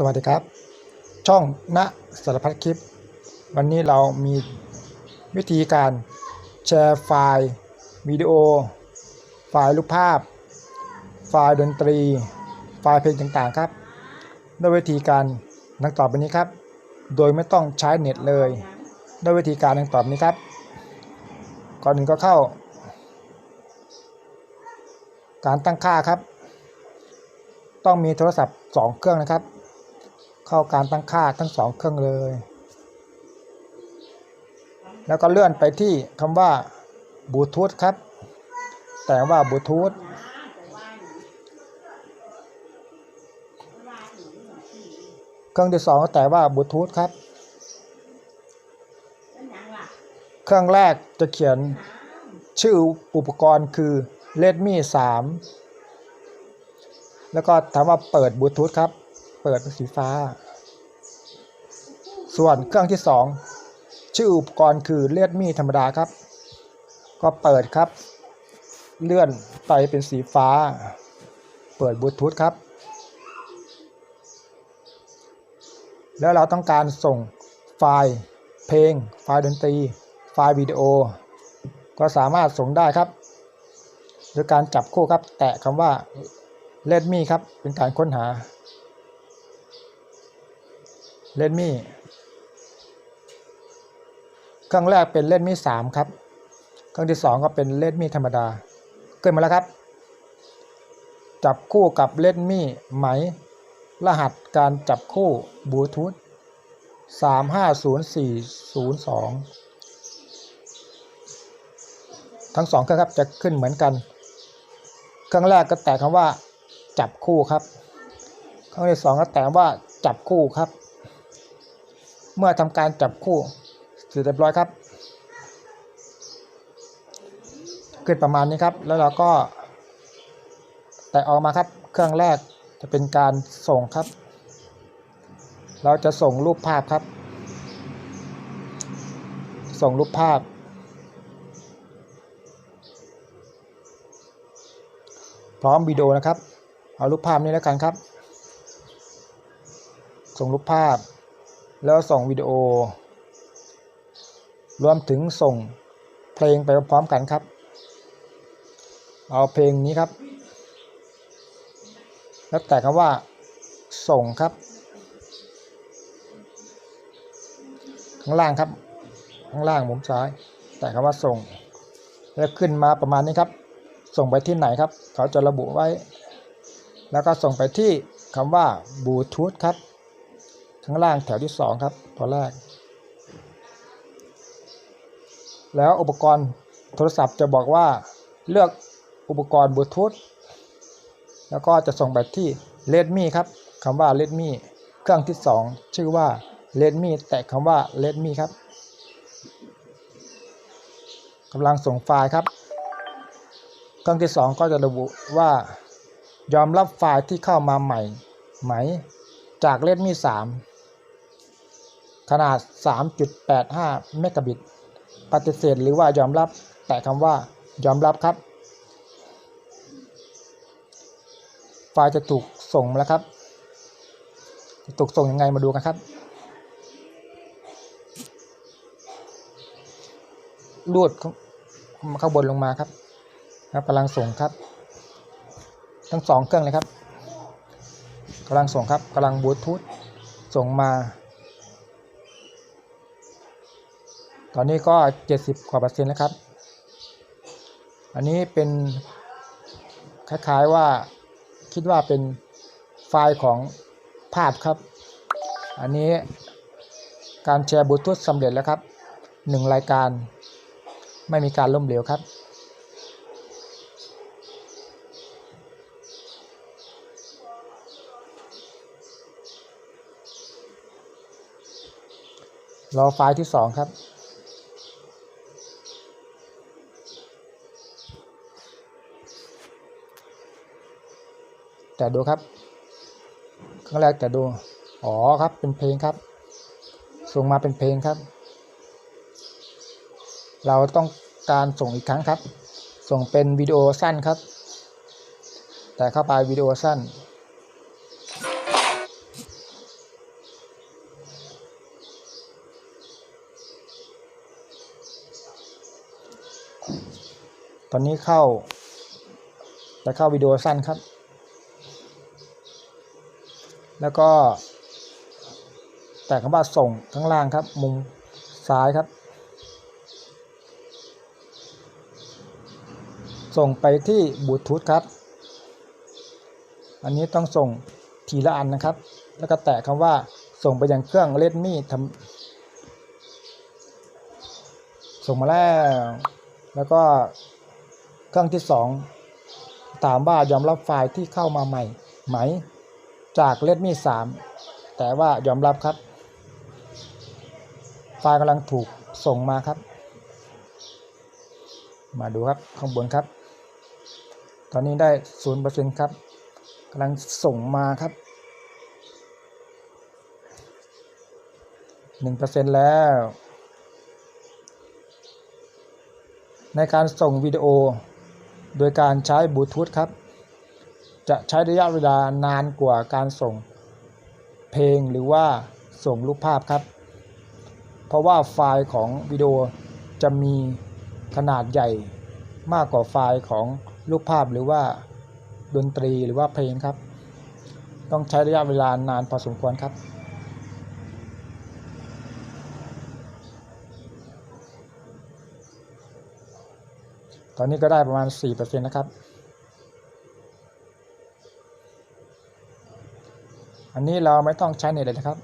สวัสดีครับ ช่องณสารพัดคลิป วันนี้เรามีวิธีการแชร์ไฟล์วิดีโอ ไฟล์รูปภาพ ไฟล์ดนตรี ไฟล์เพลงต่างๆครับด้วยวิธีการดังต่อไปนี้ครับ โดยไม่ต้องใช้เน็ตเลยด้วยวิธีการดังต่อไปนี้ครับ ก่อนอื่นก็เข้า การตั้งค่าครับ ต้องมีโทรศัพท์ 2 เครื่องนะครับ เข้าการตั้งค่าทั้ง2เครื่องเลย แล้วก็เลื่อนไปที่คำว่าบลูทูธครับ แต่ว่าบลูทูธเครื่องที่2ก็แต่ว่าบลูทูธครับ เครื่องแรกจะเขียนชื่ออุปกรณ์คือ Redmi 3แล้วก็ถามว่าเปิดบลูทูธครับ เปิดเป็นสีฟ้า ส่วนเครื่องที่ 2 ชื่ออุปกรณ์คือ Redmi ธรรมดาครับ ก็เปิดครับ เลื่อนไปเป็นสีฟ้า เปิดบลูทูธครับ แล้วเราต้องการส่งไฟล์เพลง ไฟล์ดนตรี ไฟล์วิดีโอ ก็สามารถส่งได้ครับโดยการจับคู่ครับ แตะคำว่า Redmi ครับ เป็นการค้นหา Redmi เครื่องแรกเป็น Redmi 3ครับ เครื่องที่2ก็เป็น Redmi ธรรมดา เกิดมาแล้วครับ จับคู่กับ Redmi ไหม รหัสการจับคู่บลูทูธ350402ทั้งสองเครื่องครับจะขึ้นเหมือนกัน เครื่องแรกก็แตะคำว่า จับคู่ครับ เครื่องที่สองก็แตะว่าจับคู่ครับ เมื่อทำการจับคู่เสร็จเรียบร้อยครับ ขึ้นประมาณนี้ครับ แล้วเราก็แตะออกมาครับ เครื่องแรกจะเป็นการส่งครับ เราจะส่งรูปภาพครับ ส่งรูปภาพ พร้อมวิดีโอนะครับ เอารูปภาพนี้แล้วกันครับ ส่งรูปภาพ แล้วส่งวิดีโอ รวมถึงส่งเพลงไปพร้อมกันครับ เอาเพลงนี้ครับ แล้วแต่คำว่าส่งครับ ข้างล่างครับ ข้างล่างมุมซ้าย แต่คำว่าส่ง แล้วขึ้นมาประมาณนี้ครับ ส่งไปที่ไหนครับ เขาจะระบุไว้ แล้วก็ส่งไปที่คำว่าบลูทูธครับ ข้างล่างแถวที่2ครับตัวแรก แล้วอุปกรณ์โทรศัพท์จะบอกว่าเลือกอุปกรณ์บลูทูธแล้วก็จะส่งไปที่ Redmi ครับคำว่า Redmi เครื่องที่ 2 ชื่อว่า Redmi แตะคำว่า Redmi ครับกำลังส่งไฟล์ครับ เครื่องที่ 2 ก็จะระบุว่ายอมรับไฟล์ที่เข้ามาใหม่ไหมจาก Redmi 3 ขนาด 3.85 เมกะบิต ปฏิเสธหรือว่ายอมรับ แต่คำว่ายอมรับครับ ไฟล์จะถูกส่งมาแล้วครับ จะถูกส่งยังไงมาดูกันครับลูดข้างบนลงมาครับครับกำลังส่งครับ ทั้งสองเครื่องเลยครับกำลังส่งครับกำลังบลูทูธส่งมา ต อนนี้ก็ 70 กว่าเปอร์เซ็นต์แล้วครับ อันนี้เป็นคล้ายๆว่าคิดว่าเป็นไฟล์ของภาพครับ อันนี้การแชร์บลูทูธสำเร็จแล้วครับหนึ่งรายการไม่มีการล้มเหลวครับ รอไฟล์ที่ 2 ครับ แต่ดูครับ ครั้งแรกแต่ดู อ๋อครับเป็นเพลงครับ ส่งมาเป็นเพลงครับ เราต้องการส่งอีกครั้งครับ ส่งเป็นวิดีโอสั้นครับ แต่เข้าไปวิดีโอสั้น ตอนนี้เข้า แต่เข้าวิดีโอสั้นครับ แล้วก็ แต่คำว่าส่งข้างล่างครับ มุมซ้ายครับ ส่งไปที่บลูทูธครับ อันนี้ต้องส่งทีละอันนะครับ แล้วก็แตะคำว่าส่งไปยังเครื่องเลดมี่ทำส่งมาแล้ว แล้วก็เครื่องที่สองถามว่ายอมรับไฟล์ที่เข้ามาใหม่ไหม จากเลดมี่สามแต่ว่ายอมรับครับ ไฟล์กำลังถูกส่งมาครับ มาดูครับข้างบนครับ ตอนนี้ได้ศูนย์เปอร์เซ็นครับกำลังส่งมาครับหนึ่งเปอร์เซ็นแล้ว ในการส่งวิดีโอ โดยการใช้บลูทูธครับ จะใช้ระยะเวลานานกว่าการส่งเพลงหรือว่าส่งรูปภาพครับ เพราะว่าไฟล์ของวิดีโอจะมีขนาดใหญ่มากกว่าไฟล์ของรูปภาพหรือว่าดนตรีหรือว่าเพลงครับ ต้องใช้ระยะเวลานานพอสมควรครับ ตอนนี้ก็ได้ประมาณ 4%นะครับ อันนี้เราไม่ต้องใช้เน็ตเลยนะครับ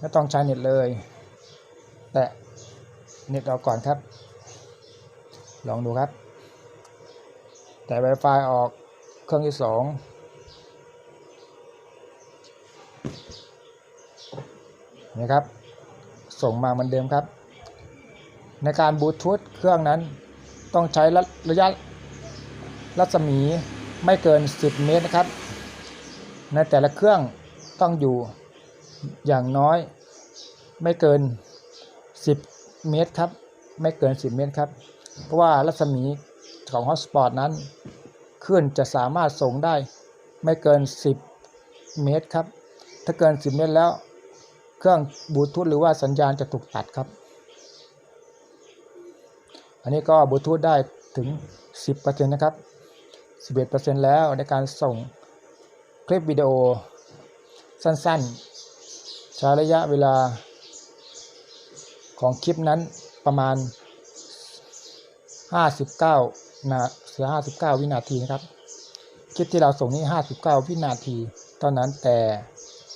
ไม่ต้องใช้เน็ตเลย แต่เน็ตเราก่อนครับ ลองดูครับ แต่ Wi-Fi ออกเครื่องที่สองนี่ครับ ส่งมาเหมือนเดิมครับ ในการบลูทูธเครื่องนั้นต้องใช้ระระยะรัศมีไม่เกิน 10 เมตรนะครับ ในแต่ละเครื่องต้องอยู่อย่างน้อยไม่เกิน 10 เมตรครับ ไม่เกิน 10 เมตรครับ เพราะว่ารัศมีของฮอตสปอตนั้นคลื่นจะสามารถส่งได้ไม่เกิน 10 เมตรครับ ถ้าเกิน 10 เมตรแล้ว เครื่องบลูทูธหรือว่าสัญญาณจะถูกตัดครับ อันนี้ก็บลูทูธได้ถึง 10%นะครับ 11%แล้วในการส่ง คลิปวิดีโอสั้นๆ ใช้ระยะเวลาของคลิปนั้นประมาณ 59 นาเสีย59 วินาทีนะครับ คลิปที่เราส่งนี้ 59 วินาทีเท่านั้นแต่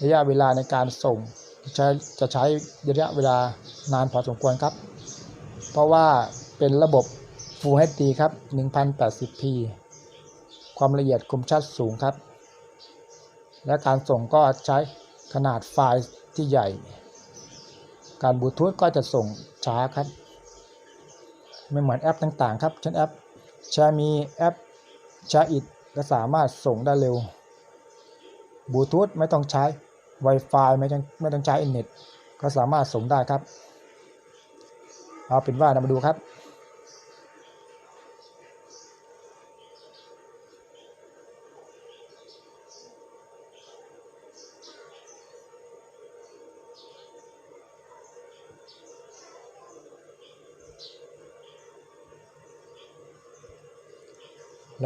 ระยะเวลาในการส่งใช้จะใช้ระยะเวลานานพอสมควรครับ เพราะว่าเป็นระบบ Full HD ครับ 1080p ความละเอียดคมชัดสูงครับ และการส่งก็ใช้ขนาดไฟล์ที่ใหญ่ การบลูทูธก็จะส่งช้าครับ ไม่เหมือนแอปต่างๆ ครับ เช่นแอปแชร์มีแอปแชร์อิดก็สามารถส่งได้เร็วบลูทูธไม่ต้องใช้ Wi-Fi ไม่ต้องไม่ต้องใช้อินเทอร์เน็ตก็สามารถส่งได้ครับ เอาเป็นว่าเรามาดูครับ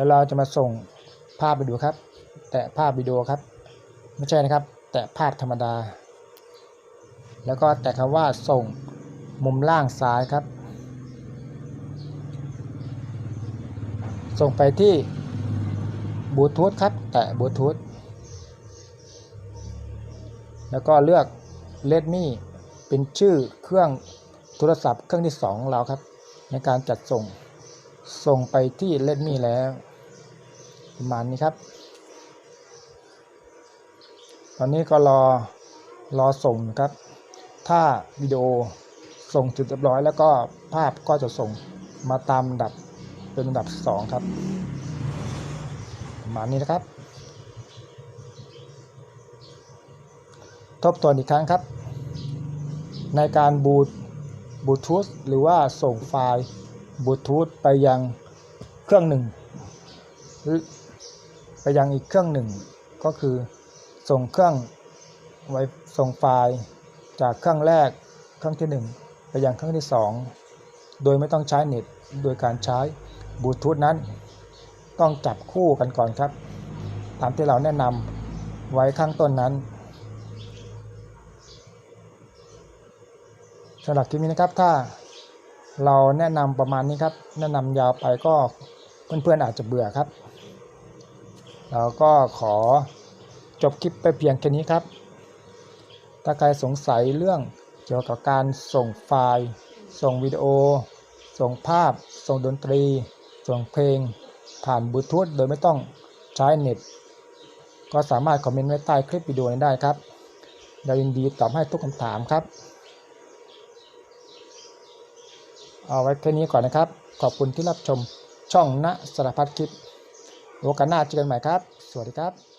แล้วเราจะมาส่งภาพไปดูครับ แตะภาพวิดีโอครับ ไม่ใช่นะครับ แตะภาพธรรมดา แล้วก็แตะคำว่าส่งมุมล่างซ้ายครับ ส่งไปที่บลูทูธครับ แตะบลูทูธแล้วก็เลือก Redmi เป็นชื่อเครื่องโทรศัพท์เครื่องที่2ของเราครับ ในการจัดส่งส่งไปที่ Redmi แล้ว ประมาณนี้ครับ ตอนนี้ก็รอรอส่งครับ ถ้าวิดีโอส่งเสร็จเรียบร้อย แล้วก็ภาพก็จะส่งมาตามลำดับเป็นลำดับ 2 ครับ ประมาณนี้นะครับ ทบทวนอีกครั้งครับ ในการบูตบลูทูธหรือว่าส่งไฟล์บลูทูธไปยังเครื่องหนึ่ง ไปยังอีกเครื่องหนึ่ง ก็คือ ส่งเครื่องไว้ส่งไฟล์จากเครื่องแรกเครื่องที่ 1 ไปยังเครื่องที่ 2 โดยไม่ต้องใช้เน็ตโดยการใช้บลูทูธนั้น ต้องจับคู่กันก่อนครับตามที่เราแนะนำไว้ข้างต้นนั้นสำหรับคลิปนี้นะครับถ้าเราแนะนำประมาณนี้ครับ แนะนำยาวไปก็เพื่อนๆอาจจะเบื่อครับ เราก็ขอจบคลิปไปเพียงแค่นี้ครับ ถ้าใครสงสัยเรื่องเกี่ยวกับการส่งไฟล์ ส่งวิดีโอ ส่งภาพ ส่งดนตรี ส่งเพลง ผ่านบลูทูธโดยไม่ต้องใช้เน็ต ก็สามารถคอมเมนต์ไว้ใต้คลิปวิดีโอนี้ได้ครับเรายินดีตอบให้ทุกคำถามครับ เอาไว้แค่นี้ก่อนนะครับ ขอบคุณที่รับชมช่องณสารพัดคลิป โอกาสหน้าเจอกันใหม่ครับ สวัสดีครับ